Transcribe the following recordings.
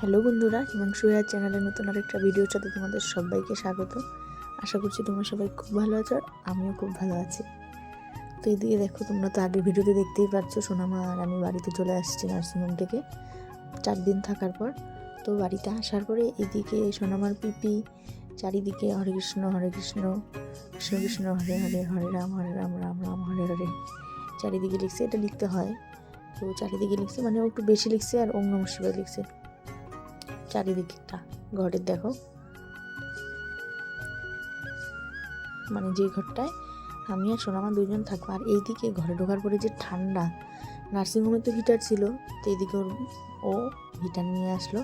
Hello বন্ধুরা, Himanshu hair চ্যানেলে নতুন আরেকটা ভিডিওর সাথে তোমাদের সবাইকে স্বাগত। আশা করছি তোমরা সবাই খুব ভালো আছো আর আমিও খুব ভালো আছি। তো এদিকে দেখো, তোমরা তো আগের ভিডিওতে দেখতেই পাচ্ছ, সোনামা আর আমি বাড়িতে চলে আসছি নার্সিংহোম থেকে। চার দিন থাকার পর তো বাড়িতে আসার পরে এদিকে সোনামার পিপি, চারিদিকে হরে কৃষ্ণ হরে কৃষ্ণ কৃষ্ণ কৃষ্ণ, হরে হরে হরে রাম হরে রাম রাম রাম, হরে হরে। চারিদিকে লিখছে, এটা লিখতে হয়। তো চারিদিকে লিখছে মানে একটু বেশি লিখছে আর ওম নম লিখছে। চারিদিকটা ঘরের দেখো। মানে যে ঘরটায় আমি আর সোনামা দুজন থাকব, আর এইদিকে ঘরে ঢোকার পরে যে ঠান্ডা নার্সিংহোমে তো হিটার ছিল, তো এইদিকে ওর ও হিটার নিয়ে আসলো।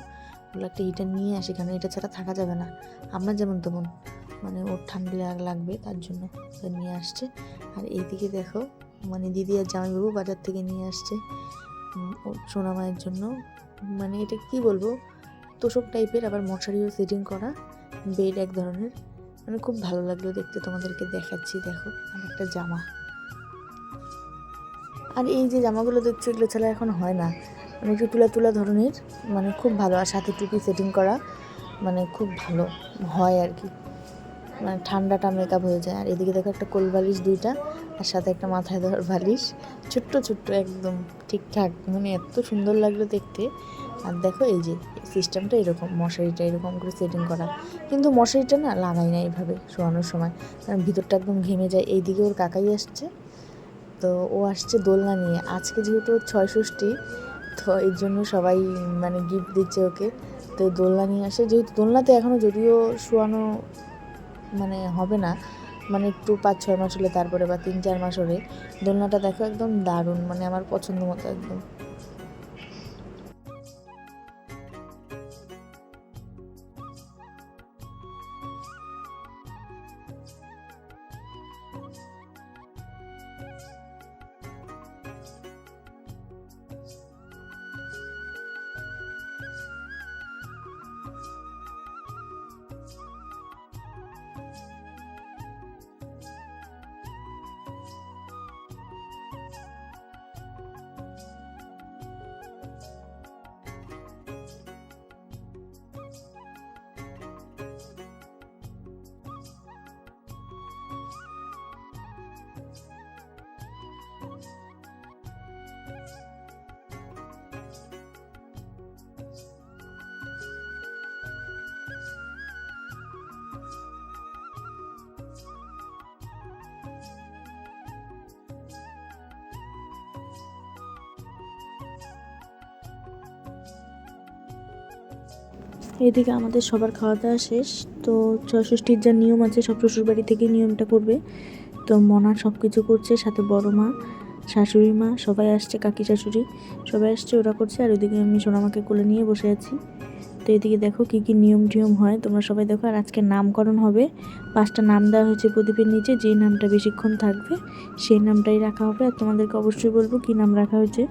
বলল, একটা হিটার নিয়ে আসে কারণ এটা ছাড়া থাকা যাবে না। আমরা যেমন তেমন মানে ওর ঠান্ডা লাগ- লাগবে তার জন্য নিয়ে আসছে। আর এইদিকে দেখো মানে দিদি আর জামাইবাবু বাজার থেকে নিয়ে আসছে। সোনামায়ের জন্য মানে এটা কি বলব? তোষক টাইপের আবার মশারিও সেটিং করা, বেড এক ধরনের। মানে খুব ভালো লাগল দেখতে তোমাদেরকে দেখাচ্ছি, দেখো, আর একটা জামা। আর এই যে জামাগুলো দেখছ, এগুলো ছাড়া এখন হয় না। মানে একটু তুলা তুলা ধরনের মানে খুব ভালো। আর সাথে টুপি সেটিং করা মানে খুব ভালো হয় আর কি। মানে ঠান্ডাটা মেকআপ হয়ে যায়। আর এদিকে দেখো একটা কোল বালিশ দুইটা, আর সাথে একটা মাথায় ধর বালিশ। ছোট্ট ছোট্ট, একদম ঠিকঠাক। মানে এত সুন্দর লাগল দেখতে। আর দেখো এই যে সিস্টেমটা এরকম, মশারিটা এরকম করে সেটিং করা। কিন্তু মশারিটা না লাগাই না এইভাবে শোয়ানোর সময়। কারণ ভিতরটা একদম ঘেমে যায়। এইদিকে ওর কাকাই আসছে, তো ও আসছে দোলনা নিয়ে। আজকে যেহেতু ওর ছয় ষষ্ঠী, তো এর জন্য সবাই মানে গিফট দিচ্ছে ওকে। তো দোলনা নিয়ে আসে। যেহেতু দোলনাতে এখনও যদিও শোয়ানো মানে হবে না মানে একটু পাঁচ, ছয় মাস হলে তারপরে বা তিন, চার মাস হলে দোলনাটা দেখো একদম দারুণ মানে আমার পছন্দ মতো একদম। এদিকে আমাদের সবার খাওয়া দাওয়া শেষ। তো ছষষ্ঠীর যা নিয়ম আছে, সব শ্বশুরবাড়ি থেকে নিয়মটা করবে। তো মনা সব কিছু করছে, সাথে বড় মা, শাশুড়ি মা, সবাই আসছে, কাকি শাশুড়ি সবাই আসছে, ওরা করছে। আর ওইদিকে আমি সোনামাকে কোলে নিয়ে বসে আছি। তো এদিকে দেখো কী কী নিয়ম টিয়ম হয়। তোমরা সবাই দেখো, আর আজকে নামকরণ হবে। পাঁচটা নাম দেওয়া হয়েছে প্রদীপের নিচে। যেই নামটা বেশিক্ষণ থাকবে, সেই নামটাই রাখা হবে। আর তোমাদেরকে অবশ্যই বলব কী নাম রাখা হয়েছে।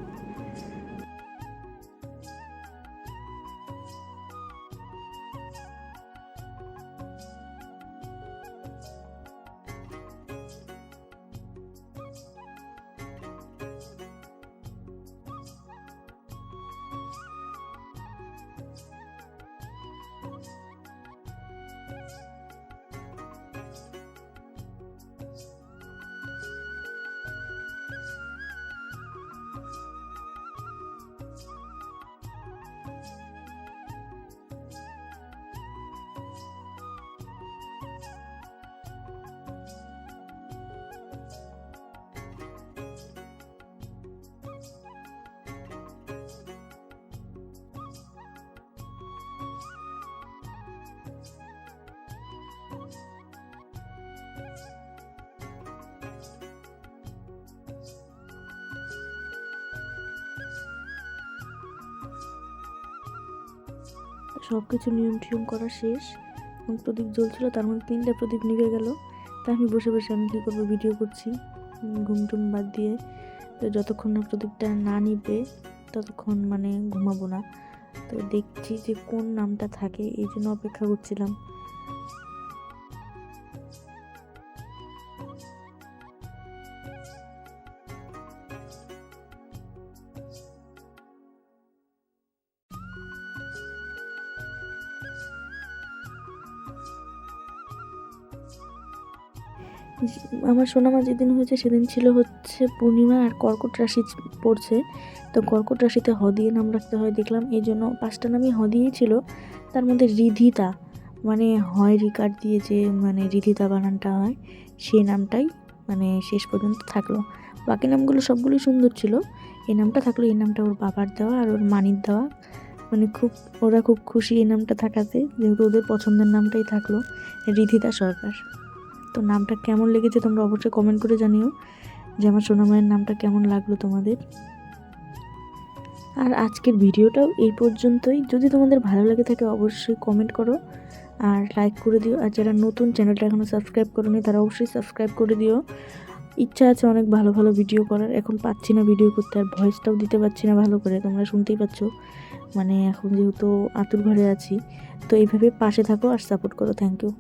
সব কিছু নিয়ম টিয়ম করা শেষ এবং প্রদীপ জ্বলছিল, তার মধ্যে তিনটা প্রদীপ নিভে গেল। তা আমি বসে বসে আমি কী করব, ভিডিও করছি ঘুম টুম বাদ দিয়ে। তো যতক্ষণ না প্রদীপটা না নিবে ততক্ষণ মানে ঘুমাবো না। তো দেখছি যে কোন নামটা থাকে, এই জন্য অপেক্ষা করছিলাম। আমার সোনামা যেদিন হয়েছে সেদিন ছিল হচ্ছে পূর্ণিমা আর কর্কট রাশি পড়ছে। তো কর্কট রাশিতে হ দিয়ে নাম রাখতে হয় দেখলাম। এই জন্য পাঁচটা নামই হ দিয়েই ছিল। তার মধ্যে রিধিতা মানে হয় রিকার দিয়ে যে মানে রিধিতা বানানটা হয়। সেই নামটাই মানে শেষ পর্যন্ত থাকল। বাকি নামগুলো সবগুলোই সুন্দর ছিল। এই নামটা থাকল, এই নামটা ওর বাবার দেওয়া আর ওর মানির দেওয়া। মানে খুব, ওরা খুব খুশি এই নামটা থাকাতে, যেহেতু ওদের পছন্দের নামটাই থাকল, রিধিতা সরকার। তো নামটা কেমন লেগেছে তোমরা অবশ্যই কমেন্ট করে জানিও যে আমার সোনামায়ের নামটা কেমন লাগল তোমাদের। আর আজকের ভিডিওটাও এই পর্যন্তই। যদি তোমাদের ভালো লাগে থাকে অবশ্যই কমেন্ট করো আর লাইক করে দিও। আর যারা নতুন চ্যানেলটা এখনও সাবস্ক্রাইব করোনি, তারা অবশ্যই সাবস্ক্রাইব করে দিও। ইচ্ছা আছে অনেক ভালো ভালো ভিডিও করার। এখন পাচ্ছি না ভিডিও করতে আর ভয়েসটাও দিতে পারছি না ভালো করে, তোমরা শুনতেই পাচ্ছ। মানে এখন যেহেতু আতুর ঘরে আছি, তো এইভাবে পাশে থাকো আর সাপোর্ট করো। Thank you